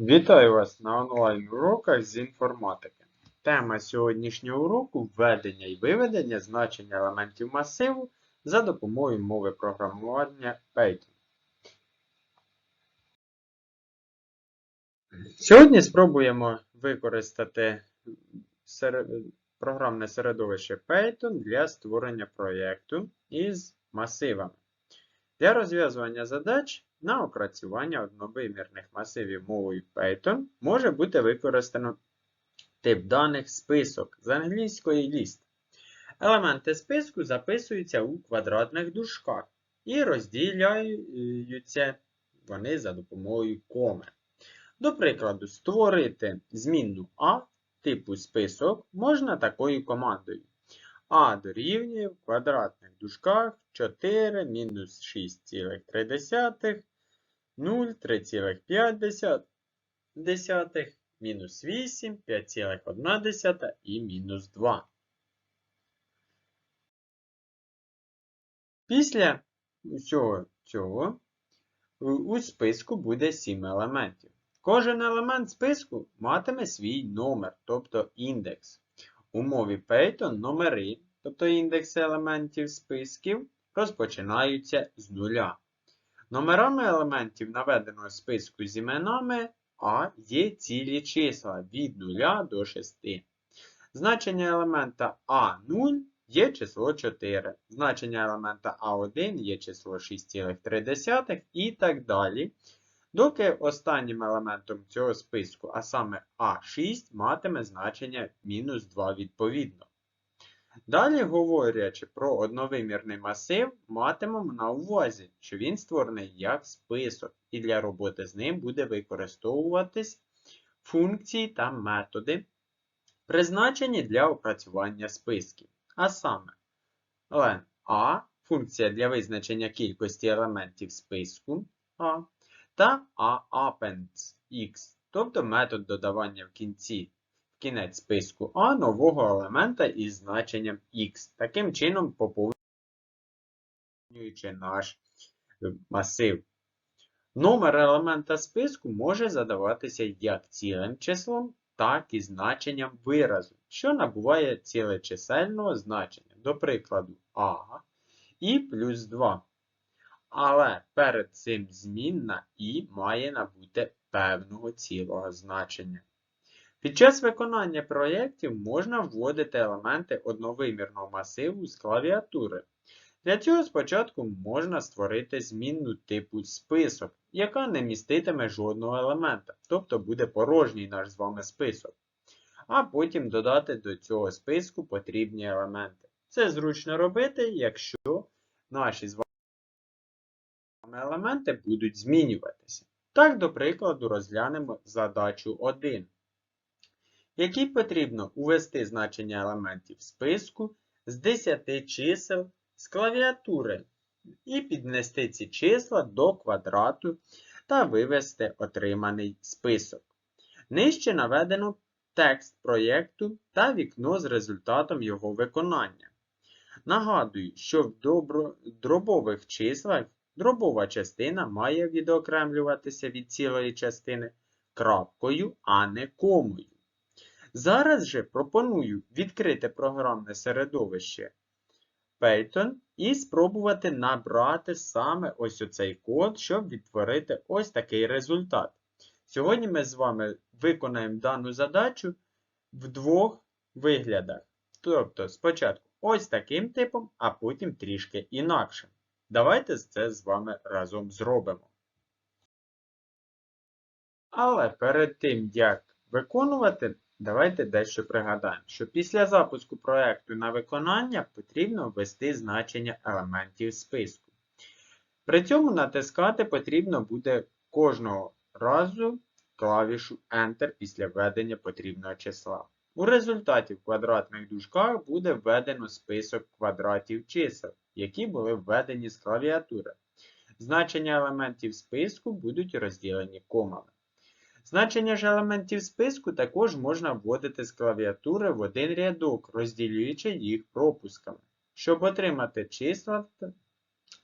Вітаю вас на онлайн-уроках з інформатики. Тема сьогоднішнього уроку введення і виведення значень елементів масиву за допомогою мови програмування Python. Сьогодні спробуємо використати програмне середовище Python для створення проєкту із масивами. Для розв'язування задач на опрацювання одновимірних масивів мовою Python може бути використано тип даних список з англійської list. Елементи списку записуються у квадратних дужках і розділяються вони за допомогою коми. До прикладу, створити змінну А типу список можна такою командою. А дорівнює в квадратних дужках 4 мінус 6,3, 0, 3,5, мінус 8, 5,1 і мінус 2. Після усього цього у списку буде 7 елементів. Кожен елемент списку матиме свій номер, тобто індекс. У мові Python номери, тобто індекси елементів списків, розпочинаються з нуля. Номерами елементів наведеного списку з іменами А є цілі числа від 0 до 6. Значення елемента А0 є число 4. Значення елемента А1 є число 6,3 і так далі. Доки останнім елементом цього списку, а саме А6, матиме значення мінус 2 відповідно. Далі, говорячи про одновимірний масив, матимемо на увазі, що він створений як список, і для роботи з ним буде використовуватись функції та методи, призначені для опрацювання списків. А саме, len A функція для визначення кількості елементів списку A, та appends x, тобто метод додавання в кінці кінець списку А нового елемента із значенням x. Таким чином поповнюючи наш е, масив. Номер елемента списку може задаватися як цілим числом, так і значенням виразу, що набуває цілечисельного значення, до прикладу, А і плюс 2. Але перед цим змінна і має набути певного цілого значення. Під час виконання проєктів можна вводити елементи одновимірного масиву з клавіатури. Для цього спочатку можна створити змінну типу список, яка не міститиме жодного елемента, тобто буде порожній наш з вами список. А потім додати до цього списку потрібні елементи. Це зручно робити, якщо наші з вами елементи будуть змінюватися. Так, до прикладу, розглянемо задачу 1, якій потрібно увести значення елементів списку з 10 чисел з клавіатури і піднести ці числа до квадрату та вивести отриманий список. Нижче наведено текст проєкту та вікно з результатом його виконання. Нагадую, що в дробових числах дробова частина має відокремлюватися від цілої частини крапкою, а не комою. Зараз же пропоную відкрити програмне середовище Python і спробувати набрати саме ось оцей код, щоб відтворити ось такий результат. Сьогодні ми з вами виконаємо дану задачу в двох виглядах. Тобто, спочатку ось таким типом, а потім трішки інакшим. Давайте це з вами разом зробимо. Але перед тим, як виконувати, давайте дещо пригадаємо, що після запуску проєкту на виконання потрібно ввести значення елементів списку. При цьому натискати потрібно буде кожного разу клавішу Enter після введення потрібного числа. У результаті в квадратних дужках буде введено список квадратів чисел, які були введені з клавіатури. Значення елементів списку будуть розділені комами. Значення ж елементів списку також можна вводити з клавіатури в один рядок, розділюючи їх пропусками. Щоб отримати числа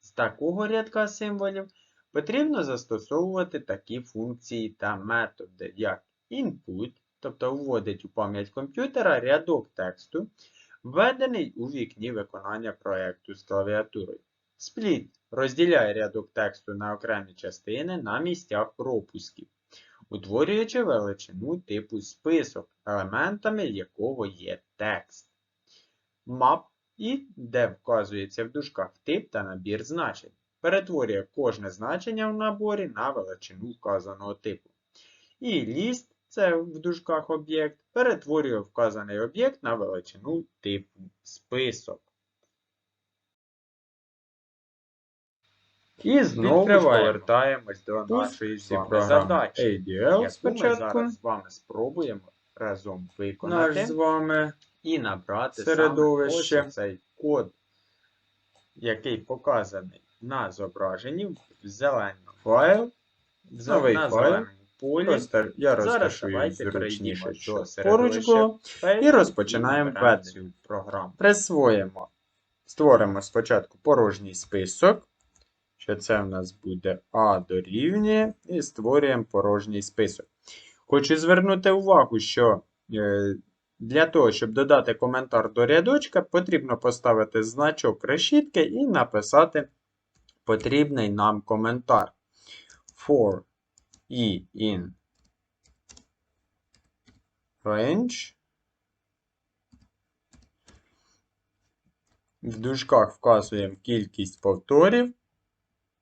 з такого рядка символів, потрібно застосовувати такі функції та методи, як input, тобто вводить у пам'ять комп'ютера рядок тексту, введений у вікні виконання проєкту з клавіатурою. Split розділяє рядок тексту на окремі частини на місцях пропусків, утворюючи величину типу список, елементами якого є текст. Map і де вказується в дужках тип та набір значень. Перетворює кожне значення в наборі на величину вказаного типу. І list це в дужках об'єкт, перетворює вказаний об'єкт на величину типу список. І знову Відкриваємо. повертаємось до нашої з вами задачі, ADL яку ми спочатку. зараз з вами спробуємо разом Наш виконати з вами і набрати середовище. саме ось цей код, який показаний на зображенні в зеленому файл. в Новий на файл. зеленому полі. Просто я Зараз розташую давайте зручніше, перейдімо до середовища. І розпочинаємо введення. цю програму. Присвоїмо. Створимо спочатку порожній список. Що це в нас буде А дорівнює. І створюємо порожній список. Хочу звернути увагу, що е, для того, щоб додати коментар до рядочка, потрібно поставити значок решітки і написати потрібний нам коментар. For e in range. В дужках вказуємо кількість повторів.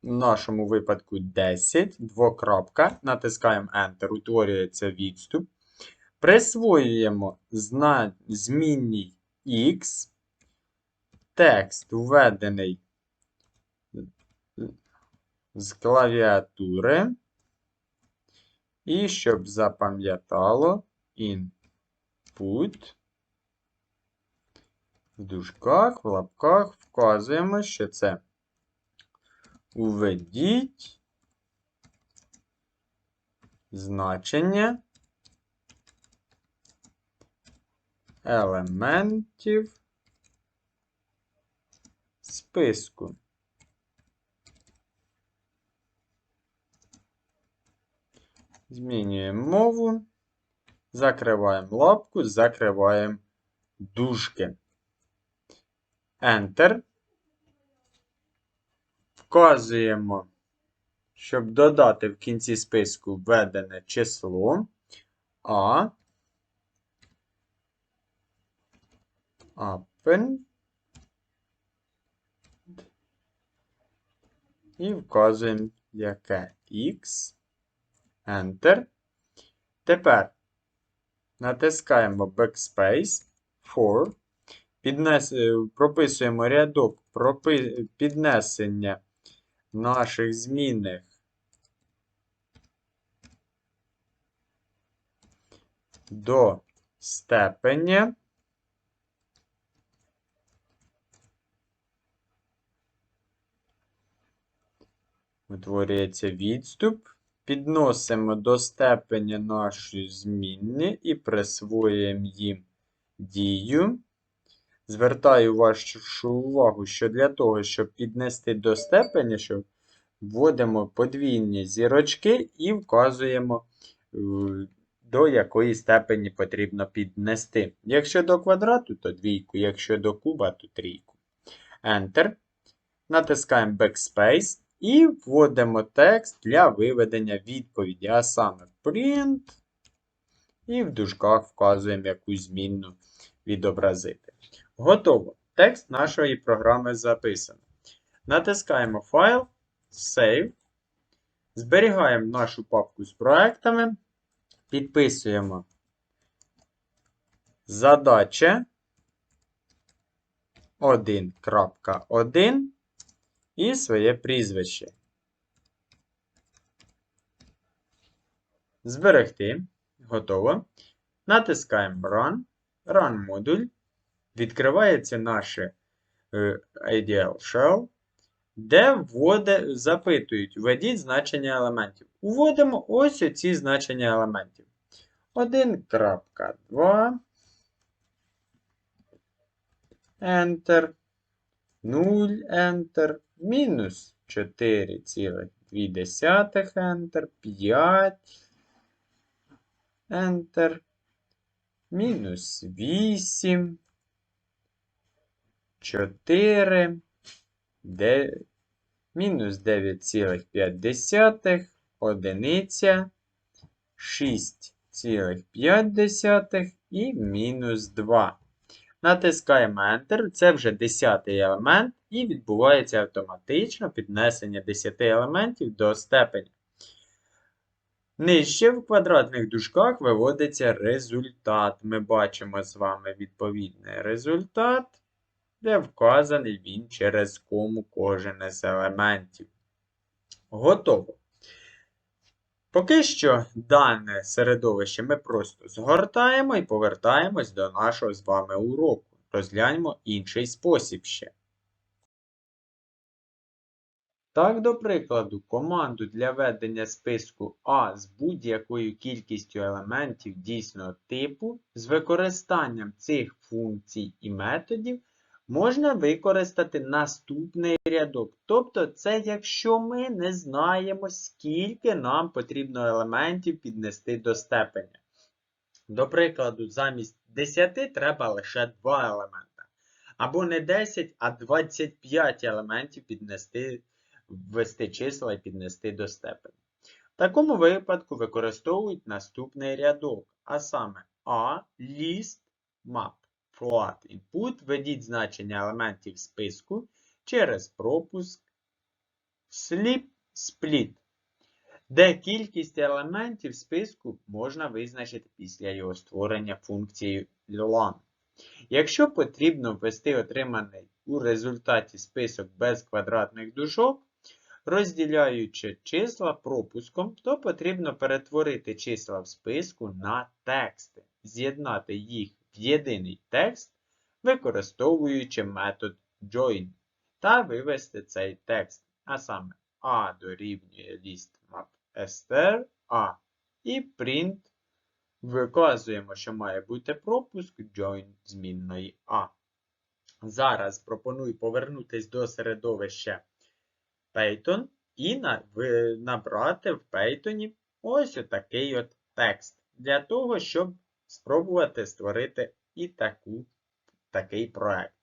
В нашому випадку 10, двокрапка. Натискаємо Enter, утворюється відступ. Присвоюємо зна... змінній X. Текст введений з клавіатури. І щоб запам'ятало input. В дужках, в лапках вказуємо, що це Уведіть значення елементів списку. Змінюємо мову, закриваємо лапку, закриваємо дужки. Enter. Вказуємо, щоб додати в кінці списку введене число А. Append. І вказуємо, яке X. Enter. Тепер натискаємо Backspace for. Піднес, е, прописуємо рядок пропи, піднесення наших змінних до степеня. Утворюється відступ. Підносимо до степеня наші змінні і присвоюємо їм дію. Звертаю вашу увагу, що для того, щоб піднести до степеня, що вводимо подвійні зірочки і вказуємо, е, до якої степені потрібно піднести. Якщо до квадрату, то двійку, якщо до куба, то трійку. Enter. Натискаємо Backspace і вводимо текст для виведення відповіді, а саме print. І в дужках вказуємо якусь змінну відобразити. Готово. Текст нашої програми записано. Натискаємо файл, Save. Зберігаємо нашу папку з проектами. Підписуємо задача 1.1 і своє прізвище. Зберегти. Готово. Натискаємо Run. Run модуль. Відкривається наше е, IDL Shell, де вводе, запитують, введіть значення елементів. Вводимо ось оці значення елементів. 1.2. Enter. 0 Enter. Мінус 4,2. Enter, 5 Enter, мінус 8, 4, де, мінус 9,5, одиниця, 6,5 і мінус 2. Натискаємо Enter, це вже 10 елемент, і відбувається автоматично піднесення 10 елементів до степені. Нижче в квадратних дужках виводиться результат. Ми бачимо з вами відповідний результат, де вказаний він через кому кожен з елементів. Готово. Поки що дане середовище ми просто згортаємо і повертаємось до нашого з вами уроку. Розгляньмо інший спосіб ще. Так, до прикладу, команду для ведення списку А з будь-якою кількістю елементів дійсного типу з використанням цих функцій і методів можна використати наступний рядок. Тобто, це якщо ми не знаємо, скільки нам потрібно елементів піднести до степеня. До прикладу, замість 10 треба лише 2 елемента. Або не 10, а 25 елементів піднести, ввести числа і піднести до степеня. В такому випадку використовують наступний рядок, а саме A, list, map. Float input введіть значення елементів списку через пропуск slip split, де кількість елементів списку можна визначити після його створення функцією LON. Якщо потрібно ввести отриманий у результаті список без квадратних дужок, розділяючи числа пропуском, то потрібно перетворити числа в списку на тексти, з'єднати їх в єдиний текст, використовуючи метод join, та вивести цей текст, а саме A дорівнює listmap str A і print Виказуємо, що має бути пропуск join змінної A. Зараз пропоную повернутися до середовища Python і набрати в Python ось отакий от текст. Для того, щоб спробувати створити і таку, такий проект.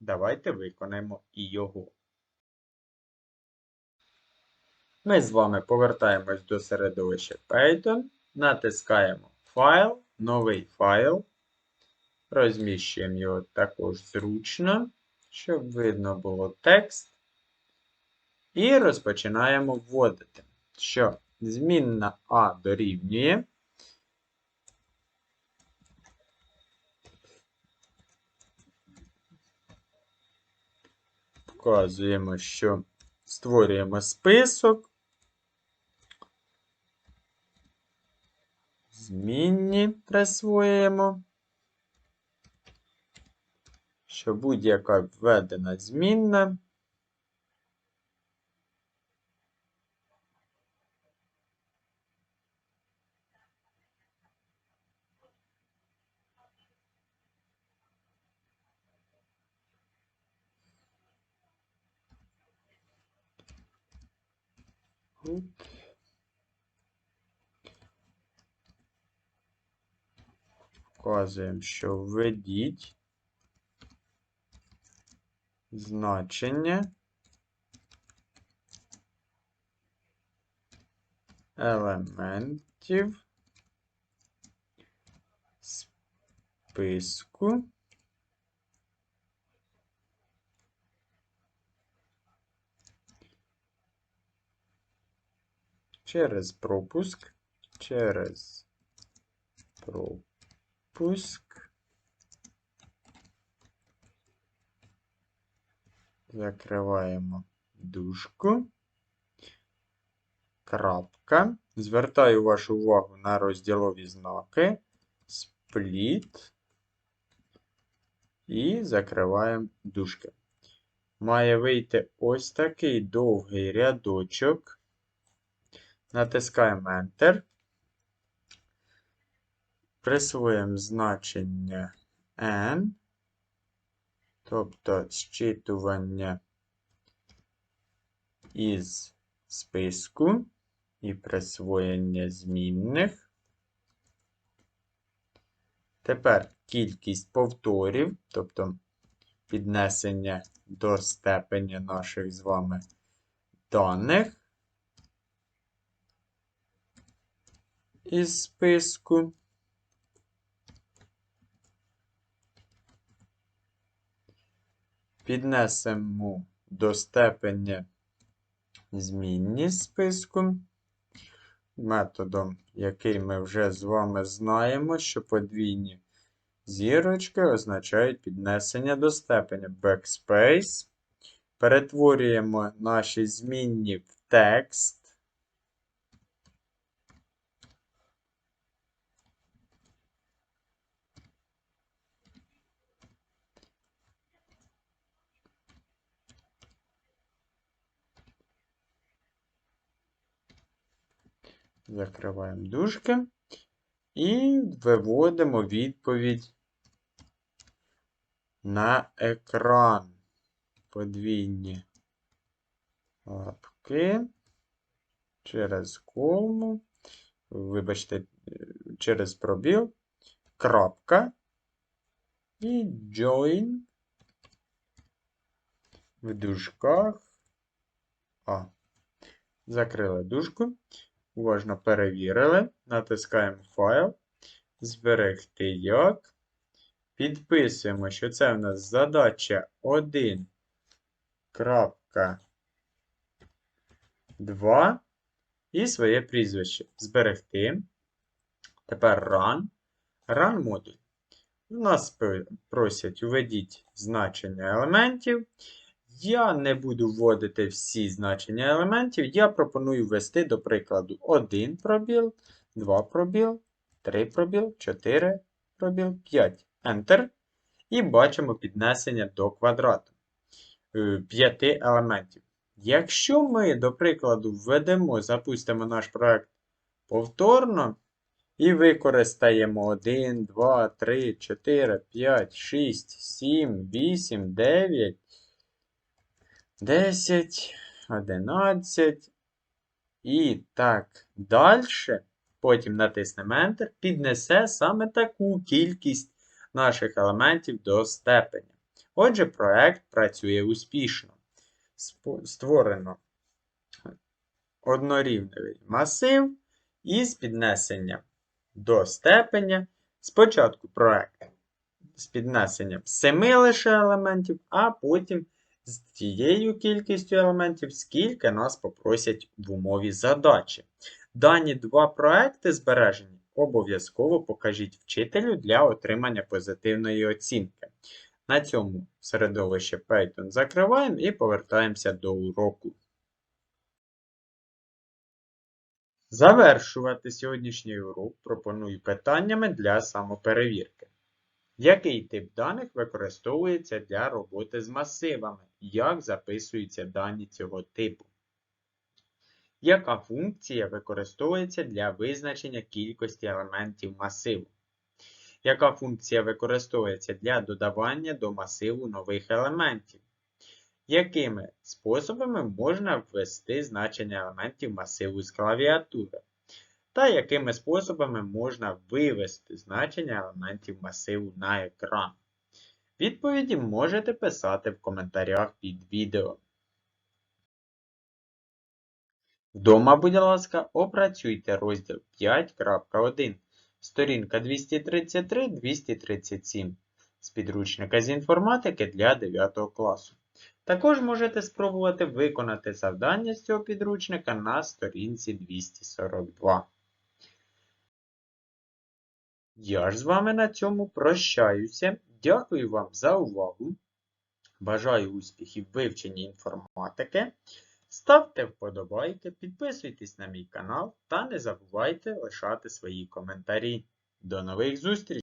Давайте виконаємо і його. Ми з вами повертаємось до середовища Python, натискаємо Файл, новий файл. Розміщуємо його також зручно, щоб видно було текст. І розпочинаємо вводити, що змінна А дорівнює. Вказуємо, що створюємо список. Змінні присвоюємо, що будь-яка введена змінна Вказуємо, що введіть значення елементів списку через пропуск, через пропуск. Закриваємо дужку. Крапка. Звертаю вашу увагу на розділові знаки. Спліт. І закриваємо дужки. Має вийти ось такий довгий рядочок. Натискаємо Enter. Присвоїмо значення N, тобто зчитування із списку і присвоєння змінних. Тепер кількість повторів, тобто піднесення до степені наших з вами даних із списку. Піднесемо до степені змінні списку. Методом, який ми вже з вами знаємо, що подвійні зірочки означають піднесення до степені backspace. Перетворюємо наші змінні в текст. Закриваємо дужки і виводимо відповідь на екран. Подвійні лапки через кому, вибачте, через пробіл, крапка і join в дужках. А. Закрили дужку. Уважно перевірили. Натискаємо файл. Зберегти як. Підписуємо, що це в нас задача 1. 2. І своє прізвище. Зберегти. Тепер run. Run модуль. У нас просять введіть значення елементів. Я не буду вводити всі значення елементів. Я пропоную ввести, до прикладу, 1 пробіл, 2 пробіл, 3 пробіл, 4 пробіл, 5. Enter. І бачимо піднесення до квадрату 5 елементів. Якщо ми, до прикладу, введемо, запустимо наш проект повторно і використаємо 1, 2, 3, 4, 5, 6, 7, 8, 9, 10, 11 і так далі, потім натиснемо Enter, піднесе саме таку кількість наших елементів до степені. Отже, проект працює успішно. Створено однорівневий масив із піднесенням до степеня. Спочатку проект з піднесенням 7 лише елементів, а потім з тією кількістю елементів, скільки нас попросять в умові задачі. Дані два проекти збережені обов'язково покажіть вчителю для отримання позитивної оцінки. На цьому середовище Python закриваємо і повертаємося до уроку. Завершувати сьогоднішній урок пропоную питаннями для самоперевірки. Який тип даних використовується для роботи з масивами? Як записуються дані цього типу? Яка функція використовується для визначення кількості елементів масиву? Яка функція використовується для додавання до масиву нових елементів? Якими способами можна ввести значення елементів масиву з клавіатури? Та якими способами можна вивести значення елементів масиву на екран? Відповіді можете писати в коментарях під відео. Вдома, будь ласка, опрацюйте розділ 5.1, сторінка 233-237 з підручника з інформатики для 9 класу. Також можете спробувати виконати завдання з цього підручника на сторінці 242. Я ж з вами на цьому прощаюся. Дякую вам за увагу. Бажаю успіхів в вивченні інформатики. Ставте вподобайки, підписуйтесь на мій канал та не забувайте лишати свої коментарі. До нових зустрічей!